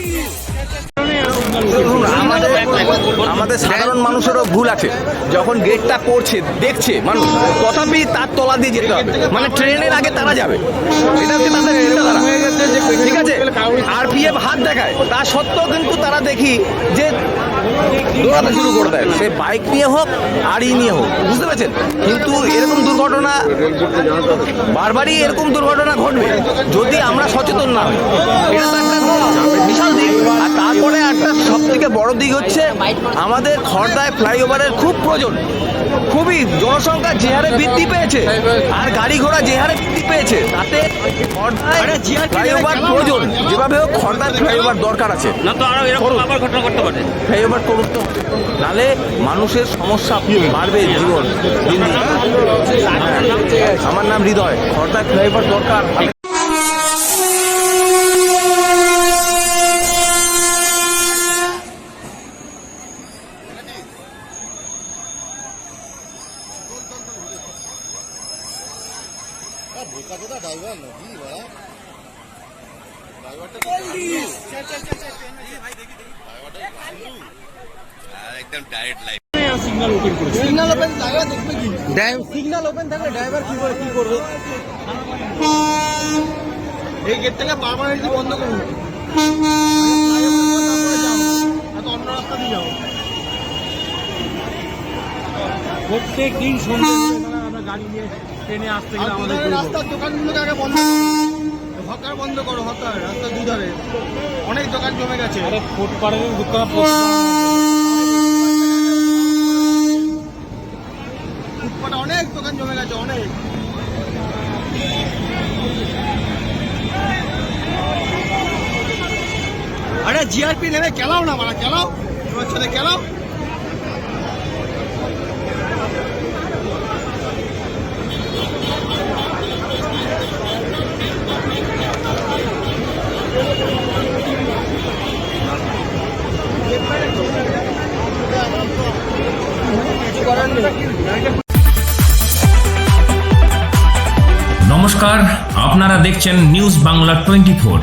Please. আমাদের সাধারণ মানুষেরও ভুল আছে। যখন গেটটা করছে দেখছে মানুষ তথাপি তার তলা দিয়ে যেতে হবে। মানে ট্রেনের আগে তারা যাবে। এটা হচ্ছে তাদের ঠিক আছে? আর পিএফ হাত দেখায়। তা সত্ত্বেও কিন্তু তারা দেখি যে দৌড়াতে শুরু করে দেয়। সে বাইক নিয়ে হোক আর ই নিয়ে হোক বুঝতে পারছেন? কিন্তু এরকম দুর্ঘটনা বারবারই এরকম দুর্ঘটনা ঘটবে। যদি আমরা সচেতন না হই এটা সব থেকে বড় দিক হচ্ছে আমাদের খড়দায় ফ্লাইওভারের খুব প্রয়োজন। খুবই জনসংখ্যা যে হারে বৃদ্ধি পেয়েছে আর গাড়ি ঘোড়া যে হারে বৃদ্ধি পেয়েছে তাতে ফ্লাইওভার প্রয়োজন। যেভাবে হোক খড়দায় ফ্লাইওভার দরকার আছে। না তো আরও এরকম আবার ঘটনা করতে পারে। ফ্লাইওভার করুন তো। নালে মানুষের সমস্যা বাড়বে জীবন। দিন দিন। আমার নাম হৃদয়। খড়দায় ফ্লাইওভার দরকার। একদম ডাইরেক্ট লাইভ সিগন্যাল ওপেন জায়গা দেখবে কি? সিগন্যাল ওপেন থাকলে ড্রাইভার কি করে কি করবে? এই গেট পার্মানেন্টলি বন্ধ করুন অন্য রাস্তা দিয়ে যাও প্রত্যেক দিন সন্ধ্যে আমরা গাড়ি নিয়ে ট্রেনে আসতে গেলে আমাদের রাস্তার দোকানগুলোকে আগে বন্ধ করো। হকার বন্ধ করো হকার রাস্তার দুধারে। অনেক দোকান জমে গেছে। আরে ফুটপাড়ের দোকান ফুটপাতে অনেক দোকান জমে গেছে অনেক। আরে জিআরপি নেমে খেলাও না মারা খেলাও তোমার ছেলে খেলাও নমস্কার আপনারা দেখছেন নিউজ বাংলা টোয়েন্টি ফোর